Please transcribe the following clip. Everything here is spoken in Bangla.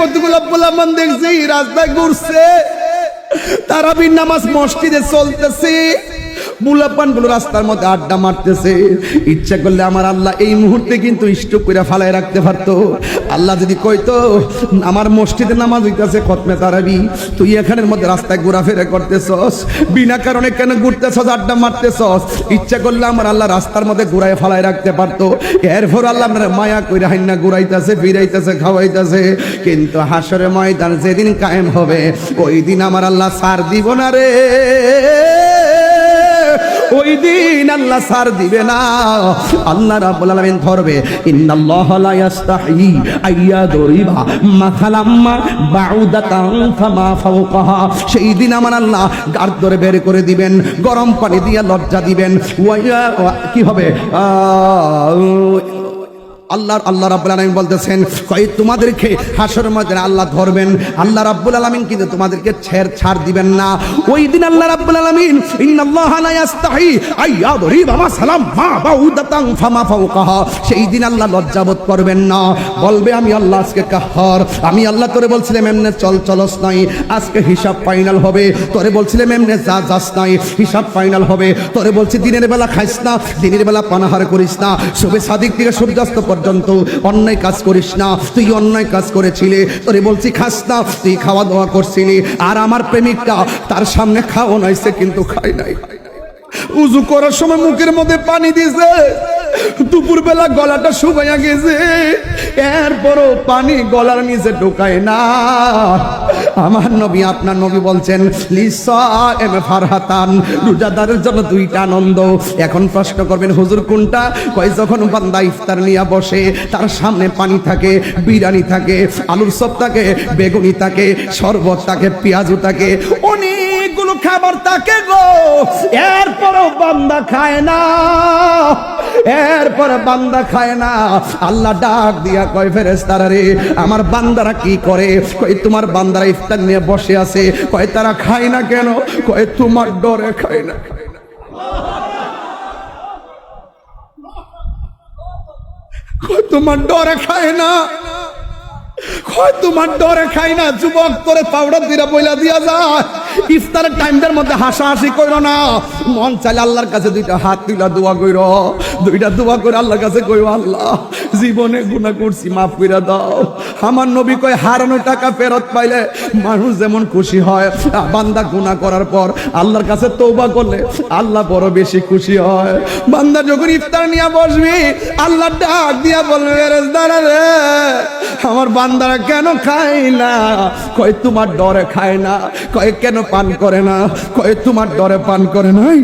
কতগুলো পোলামান দেখছি রাস্তায় ঘুরছে তারাবির নামাজ মসজিদে চলতেছে। মুলাপানগুলো রাস্তার মধ্যে আড্ডা মারতেছে। ইচ্ছা করলে আমার আল্লাহ এই মুহূর্তে কিন্তু স্টপ করে ফালায় রাখতে পারতো। আল্লাহ যদি কইতো আমার মসজিদে নামাজ হইতেছে খতমে তারাবি, তুই এখানের মধ্যে রাস্তায় ঘোরাফেরা করতেছস, বিনা কারণে কেন ঘুরতেছস, আড্ডা মারতেছস? ইচ্ছা করলে আমার আল্লাহ রাস্তার মধ্যে ঘুরায় ফালায় রাখতে পারতো। এরপর আল্লাহ আপনার মায়া কইরা হাইনা ঘুরাইতেছে, ফিরাইতেছে, খাওয়াইতেছে। কিন্তু হাসরে ময়দান যেদিন কায়েম হবে, ওই দিন আমার আল্লাহ সার দিব না রে। ওই দিন আল্লাহ সার দিবে না। আল্লাহ রাব্বুল আলামিন ধরবে, ইন্নাল্লাহ লা ইস্তাহি আইয়া দরিবা মাখালাম্মা বাউদাতান ফামা ফাওকাহা। সেই দিন আমার আল্লাহ গার ধরে বের করে দিবেন, গরম পানি দিয়ে লজ্জা দিবেন। ওয়া কি হবে? আহ, আল্লাহ রাব্বুল আলামিন বলতেছেন কই তোমাদেরকে হাসর ময়দানে আল্লাহ ধরবেন আল্লাহ রাব্বুল আলামিন কিন্তু তোমাদেরকে ছেড় ছাড় দিবেন না। ওই দিন আল্লাহ রাব্বুল আলামিন সেই দিন আল্লাহ লজ্জাবোধ করবেন না। বলবে আমি আল্লাহ আজকে কাহর। আমি আল্লাহ তোরে বলছিলাম এমনে চল চলস নাই। আজকে হিসাব ফাইনাল হবে। তোরে বলছিলাম এমনে যা যাস নাই। হিসাব ফাইনাল হবে। তোরে বলছি দিনের বেলা খাইস না। দিনের বেলা পানাহার করিস না। শুভে সাদিক থেকে সূর্যাস্ত পর্যন্ত অন্যায় কাজ করিস না, তুই অন্যায় কাজ করেছিলি, তোরে বলছি খাস না, তুই খাওয়া দাওয়া করছিলি, আর আমার প্রেমিকটা তার সামনে খাওয়া নাইছে কিন্তু খাই নাই। উজু করার সময় মুখের মধ্যে পানি দিছে। দুপুর বেলা গলাটা শুকাইয়া গেছে। এরপরও পানি গলার নিচে ঢোকায় না। আমার নবী, আপনার নবী বলছেন ফারহাতান, রোজাদারের জন্য দুইটা আনন্দ। এখন প্রশ্ন করবেন, হুজুর কোনটা? কয়, যখন বান্দা ইফতার নিয়ে বসে, তার সামনে পানি থাকে, বিরিয়ানি থাকে, আলুর সব থাকে, বেগুনি থাকে, শরবত থাকে পেঁয়াজু থাকে, অনেকগুলো খাবার থাকে গো। এরপরও বান্দা খায় না। এরপরে বান্দা খায় না। আল্লাহ ডাক দিয়া কয় ফেরেস্তারা রে, আমার বান্দারা কি করে? কয়, তোমার বান্দারা ইফতার নিয়ে বসে আছে। কয়, তারা খায় না কেন? কয়, তোমার ডরে খায় না তোমার ডরে খায় না? তোমার ডরে খাই না, যুবক করে পাউডার দিরা বইলা দিয়া যায় ইফতারের টাইমটার মধ্যে হাসাহাসি করো না। মন চাইলে আল্লাহর কাছে দুইটা হাত তুলা দোয়া কইর। দুইটা দোয়া করে আল্লাহর কাছে কইও আল্লাহ, জীবনে গুনাহ করছি, মাফ কইরা দাও। আমার নবী কয়, হারানো টাকা ফেরত পাইলে মানুষ যেমন খুশি হয়, বান্দা গুনাহ করার পর আল্লাহর কাছে তৌবা করলে আল্লাহ বড় বেশি খুশি হয়। বান্দা যখন ইফতার নিয়ে বসবি, আল্লাহ ডাক দিয়া বলবে রেজদারা রে, আমার বান্দারা কেন খায় না? কয়, তোমার ডরে খায় না। কয়, কেন পান করে না। কয় তোমার ডরে পান করে নাই?